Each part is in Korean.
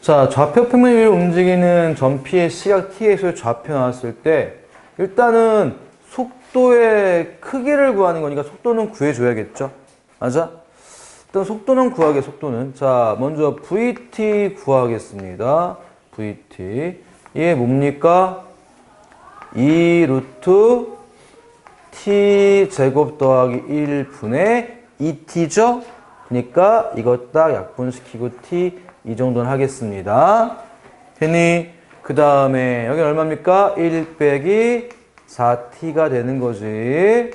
자, 좌표 평면 위를 움직이는 전피의 시각 tx의 좌표 나왔을 때 일단은 속도의 크기를 구하는 거니까 속도는 구해줘야겠죠? 맞아? 일단 속도는 구하게 속도는 자 먼저 vt 구하겠습니다. vt 이게 뭡니까? 2 루트 t 제곱 더하기 1분의 2t죠? 그러니까 이것 딱 약분시키고 t 이 정도는 하겠습니다. 됐니? 그 다음에 여기 얼마입니까? 1 빼기 4t가 되는 거지.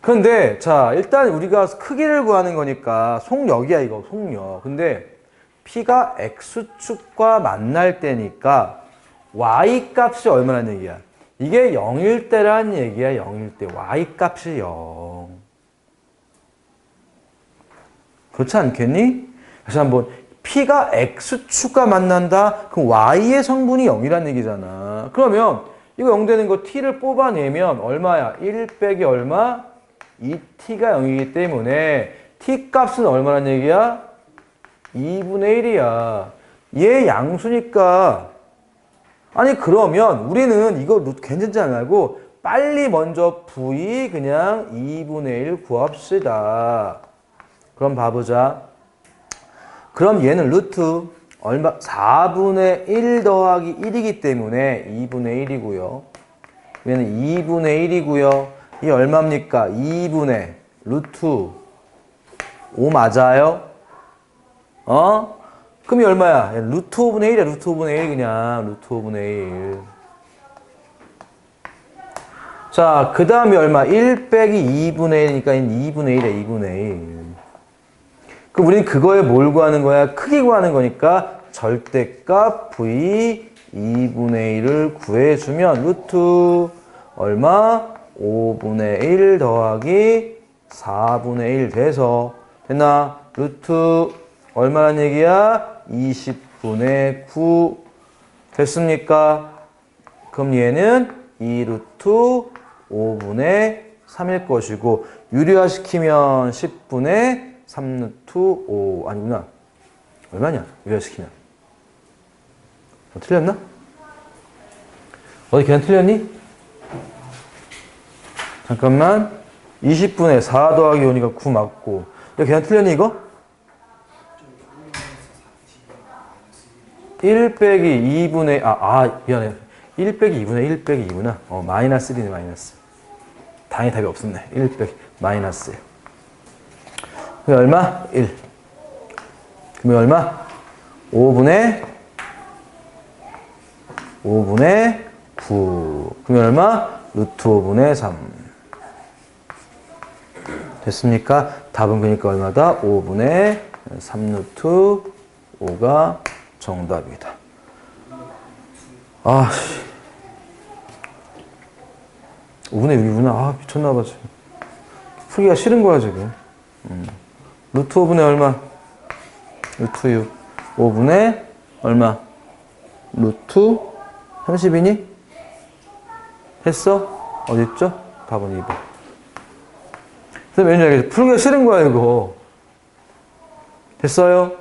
근데 자 일단 우리가 크기를 구하는 거니까 속력이야 이거 속력. 근데 p가 x축과 만날 때니까 y 값이 얼마란 얘기야? 이게 0일 때란 얘기야 0일 때 y 값이 0. 그렇지 않겠니? 그래서 한번 p가 x축과 만난다? 그럼 y의 성분이 0이란 얘기잖아. 그러면 이거 0 되는 거 t를 뽑아내면 얼마야? 1 빼기 얼마? 2t가 0이기 때문에 t 값은 얼마란 얘기야? 2분의 1이야. 얘 양수니까 아니 그러면 우리는 이거 괜찮지 않고 빨리 먼저 v 그냥 2분의 1 구합시다. 그럼 봐보자. 그럼 얘는 루트 얼마 4분의 1 더하기 1이기 때문에 2분의 1이고요. 얘는 2분의 1이고요. 이 얼마입니까? 2분의 루트 5 맞아요? 어? 그럼 이 얼마야? 얘 루트 5분의 1이야. 루트 5분의 1 그냥 루트 5분의 1. 자, 그 다음이 얼마? 1 빼기 2분의 1이니까 2분의 1이야. 2분의 1. 그럼 우리는 그거에 뭘 구하는 거야? 크기 구하는 거니까 절대값 v 2분의 1을 구해주면 루트 얼마? 5분의 1 더하기 4분의 1 돼서 됐나? 루트 얼마란 얘기야? 20분의 9 됐습니까? 그럼 얘는 2루트 5분의 3일 것이고 유리화시키면 10분의 3루트 5 아니구나. 얼마냐? 유리화시키면 어, 틀렸나? 어디 그냥 틀렸니? 잠깐만. 20분의 4 더하기 5니까 9 맞고. 야 그냥 틀렸니 이거? 1 빼기 2분의 아, 아 미안해. 1 빼기 2분의 1 빼기 2구나. 어 마이너스 1이네 마이너스. 당연히 답이 없었네. 1 빼기 마이너스 1 그게 얼마? 1 그러면 얼마? 5분의 5분의 9 그러면 얼마? 루트 5분의 3 됐습니까? 답은 그러니까 얼마다? 5분의 3 루트 5가 정답이다. 아, 씨. 5분의 6이구나. 아, 미쳤나봐, 지금. 풀기가 싫은 거야, 지금. 음. 루트 5분의 얼마? 루트 6. 5분의 얼마? 루트 30이니? 했어? 어딨죠? 답은 2번. 선생님, 왠지 알겠죠? 풀기가 싫은 거야, 이거. 됐어요?